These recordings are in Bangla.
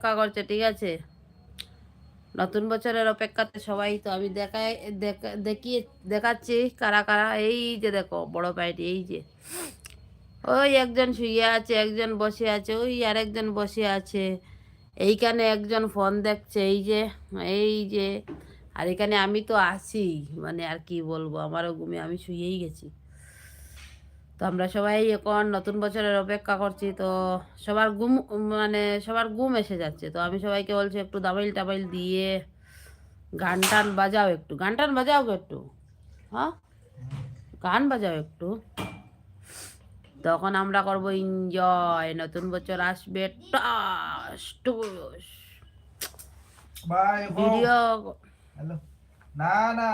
অপেক্ষা করছে, ঠিক আছে? নতুন বছরের অপেক্ষাতে সবাই তো আমি দেখাই, দেখা- দেখিয়ে, দেখাচ্ছি কারা কারা। এই যে দেখো, বড় পাইটি এই যে। ওই একজন শুয়ে আছে, একজন বসে আছে, ওই আরেকজন বসে আছে। এইখানে একজন ফোন দেখছে, এই যে এই যে। আর এখানে আমি তো আছি মানে আর কি বলব, আমারও ঘুমে, আমি শুয়েই গেছি। তো আমরা সবাই এখন নতুন বছরের অপেক্ষা করছি তো সবার ঘুম মানে সবার ঘুম এসে যাচ্ছে। তো আমি সবাইকে বলছি একটু দাবাইল টাবাইল দিয়ে গান টান বাজাও একটু। গান টান বাজাও একটু। হ্যাঁ? গান বাজাও একটু। তখন আমরা করব এনজয় নতুন বছর আসবে টাস টুস ভিডিও না না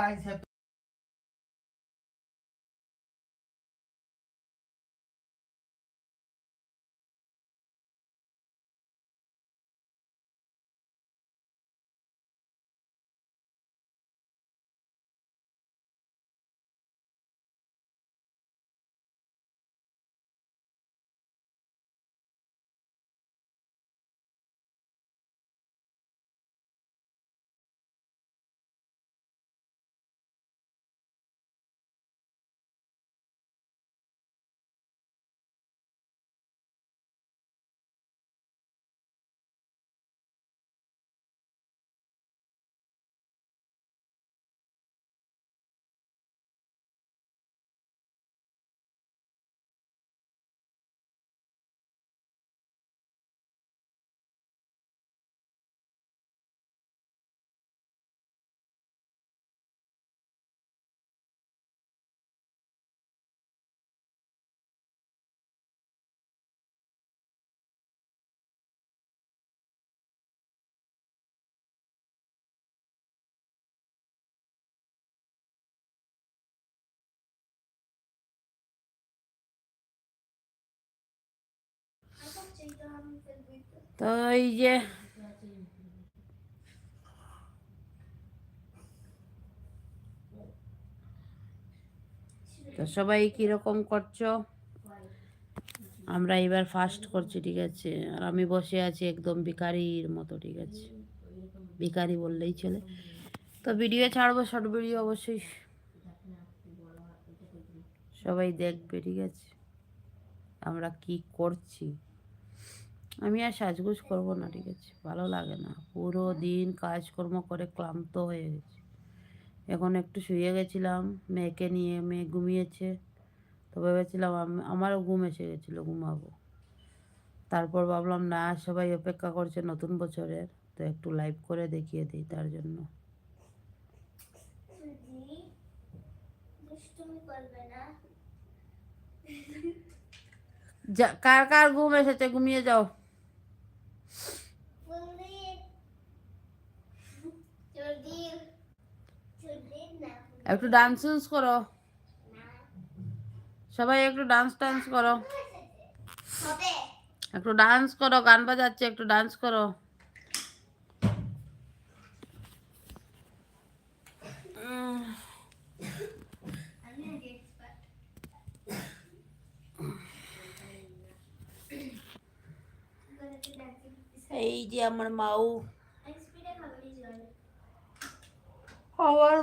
তো এই যে তো সবাই কীরকম করছ? আমরা এবার ফাস্ট করছি, ঠিক আছে? আর আমি বসে আছি একদম ভিকারির মতো, ঠিক আছে? ভিকারি বললেই চলে। তো ভিডিও ছাড়বো শর্ট ভিডিও অবশ্যই। সবাই দেখবে, ঠিক আছে? আমরা কি করছি? আমি আর সাজগুজ করব না, ঠিক আছে? ভালো লাগে না। পুরো দিন কাজকর্ম করে ক্লান্ত হয়ে গেছি। এখন একটু শুয়ে গেছিলাম, মেয়েকে নিয়ে, মেয়ে ঘুমিয়েছে। তো ভেবেছিলাম আমি, আমারও ঘুম এসে গেছিল, ঘুমাবো। তারপর ভাবলাম, না, সবাই অপেক্ষা করছে নতুন বছরের, তো একটু লাইভ করে দেখিয়ে দিই তার জন্য। কার কার ঘুম এসেছে? ঘুমিয়ে যাও। একটু ডান্স উন্স করো। সবাই একটু ডান্স টান্স করো। একটু ডান্স করো, গান বাজাচ্ছে, একটু ডান্স করো। এই যে আমার মাউ আমার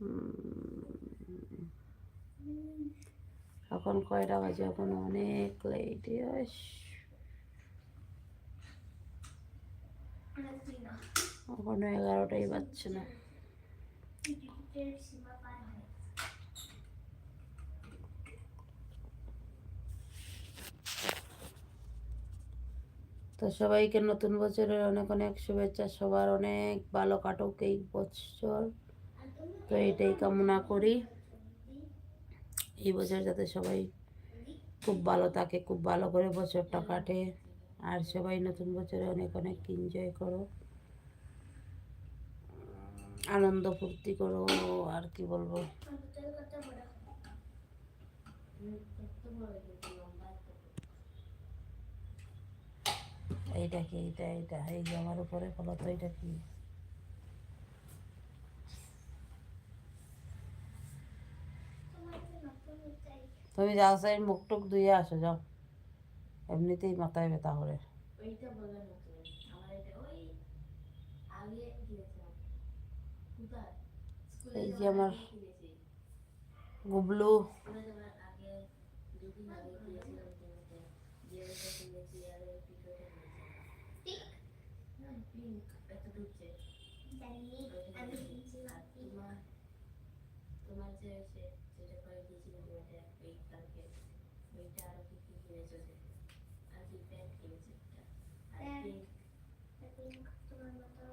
উম, এখন কয়টা বাজে? এখন অনেক লেট এখনও এগারোটাই বাজছে না টিকিটের সীমা পার হয় তো সবাইকে নতুন বছরের অনেক অনেক শুভেচ্ছা। সবার অনেক ভালো কাটুক এই বছর। তো এটাই কামনা করি। এই বছর যাতে সবাই খুব ভালো থাকে, খুব ভালো করে বছরটা কাটে। আর সবাই নতুন বছরে অনেক অনেক এনজয় করো। আনন্দ ফুর্তি করো আর কি বলব। এইটা কি এইটা এইটা? এই যে আমার উপরে বলো তো এইটা কি? তুমি যাও সাই মুখ টুক ধুয়ে আসো যাও। এমনিতেই মাথায় ব্যথা করে। এটা এই যে আমার গুবলু স্কুলে যাওয়ার আগে দুদিন আগে গিয়েছিলাম কিনতে জিয়ারটা কিনেছি আর ওই পিকোটা কিনেছি পিক না পিঙ্ক এত ঢুকছে জানি আমি আর তোমার তোমার যে সে যেটা করে দিয়েছিলাম ওটা এই কালকে ওইটা আর কি কি কিনেছো যে আর কি প্যান্ট কিনেছি একটা আর পিঙ্ক পিঙ্ক তোমার মতো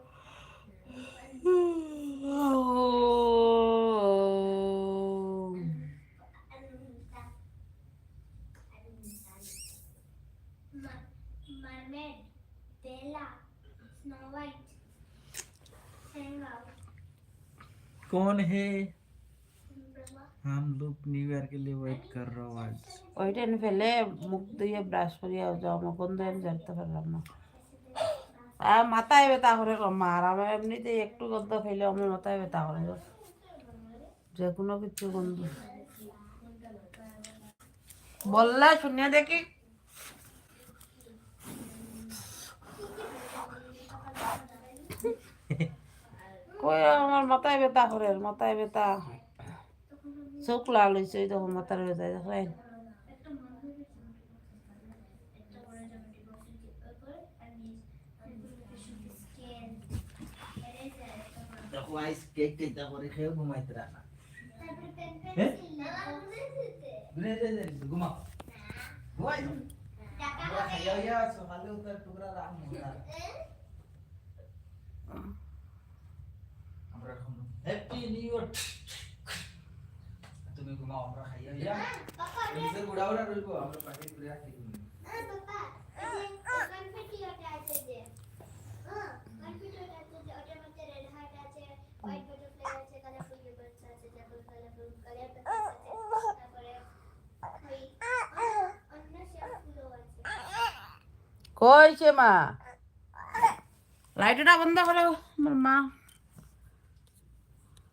Mermaid, Bella, Snow White, hang out. कौन है Brahma. हम लोग न्यू ईयर के लिए वेट कर रहे हो आज ওইটা এনে ফেলে মুখ ধুয়ে ব্রাশ করিয়া যাও আমার গন্ধ আমি জানতে পারলাম না আর মাথায় ব্যথা করে গো মা আর আমার এমনিতেই একটু গন্ধ ফেলে আমার মাথায় ব্যথা করে গো। যে কোনো কিছু গন্ধ বললে শুনিয়া দেখি কই আমার মাথায় ব্যথা করে মাথায় ব্যথা। চোখ লাল হয়েছে তখন মাথার ব্যথা দেখেন ওয়াইস কেক কেকটা করে খেয়ে ঘুমাইতে রাখা ঘুমাও। ঘুমাই। সকালে উঠার টুকরা রাখ আমরা এখন হ্যাপি নিউ ইয়ার তুমি ঘুমাও আমরা খাইয়া ইয়া। নিজের বুড়া বুড়া রইব আমরা পার্টি করে রাখি পাপা কনফেটি ওটা আছে যে। হ্যাঁ কনফেটি ওটা আছে যে ওটার মধ্যে রেড হার্ট আছে হোয়াইট বাটারফ্লাই আছে কালারফুল রিবনস আছে ডাবল কালারফুল কালার পেপার আছে। তারপরে ওই অন্য শেপগুলো আছে। কইছে মা? লাইটটা বন্ধ করো আমার মা